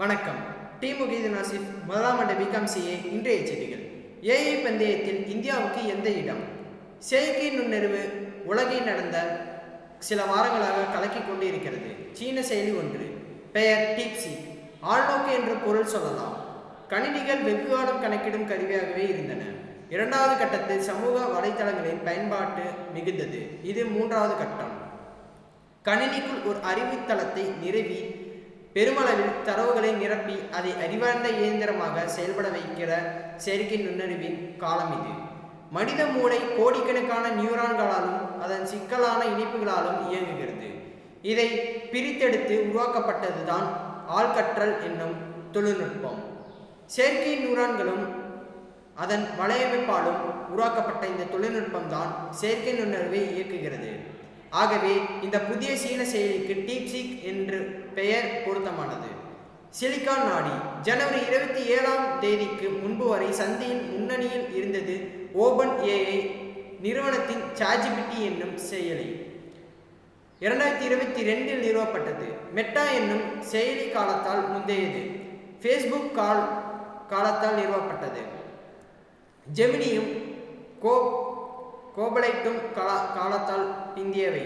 வணக்கம். டி. முகீது நாசிப் முதலாம் ஆண்டு பிகாம் சிஏ இன்றைய செய்திகள். ஏஐ பந்தயத்தில் இந்தியாவுக்கு எந்த இடம்? செயற்கை நுண்ணறிவு உலகில் நடந்த சில வாரங்களாக கலக்கிக் கொண்டு இருக்கிறது சீன செயலி ஒன்று. பெயர் டீப்சி ஆழ்நோக்கு என்று பொருள் சொல்லலாம். கணினிகள் வெகுகாலம் கணக்கிடும் கருவியாகவே இருந்தன. இரண்டாவது கட்டத்தில் சமூக வலைத்தளங்களின் பயன்பாட்டு மிகுந்தது. இது மூன்றாவது கட்டம். கணினிக்குள் ஒரு அறிவுத்தளத்தை நிறுவி பெருமளவில் தரவுகளை நிரப்பி அதை அறிவார்ந்த இயந்திரமாக செயல்பட வைக்கிற செயற்கை நுண்ணறிவின் காலம் இது. மனித மூளை கோடிக்கணக்கான நியூரான்களாலும் அதன் சிக்கலான இணைப்புகளாலும் இயங்குகிறது. இதை பிரித்தெடுத்து உருவாக்கப்பட்டதுதான் ஆழ்கற்றல் என்னும் தொழில்நுட்பம். செயற்கை நியூரான்களும் அதன் வலையமைப்பாலும் உருவாக்கப்பட்ட இந்த தொழில்நுட்பம் தான் செயற்கை நுண்ணறிவை இயக்குகிறது. ஆகவே இந்த புதிய சீன செயலிக்கு டீப்சிக் என்று பெயர் பொருத்தமானது. சிலிக்கான் நாடி ஜனவரி இருபத்தி ஏழாம் தேதிக்கு முன்பு வரை சந்தையின் முன்னணியில் இருந்தது ஓபன் ஏஐ நிறுவனத்தின் சாஜிபிட்டி என்னும் செயலி. இரண்டாயிரத்தி இருபத்தி ரெண்டில் நிறுவப்பட்டது. மெட்டா என்னும் செயலி காலத்தால் முந்தையது. ஃபேஸ்புக் கால் காலத்தால் நிறுவப்பட்டது. ஜெமினியும் கோ கோபலைட்டும் கலா காலத்தால் பிந்தியவை.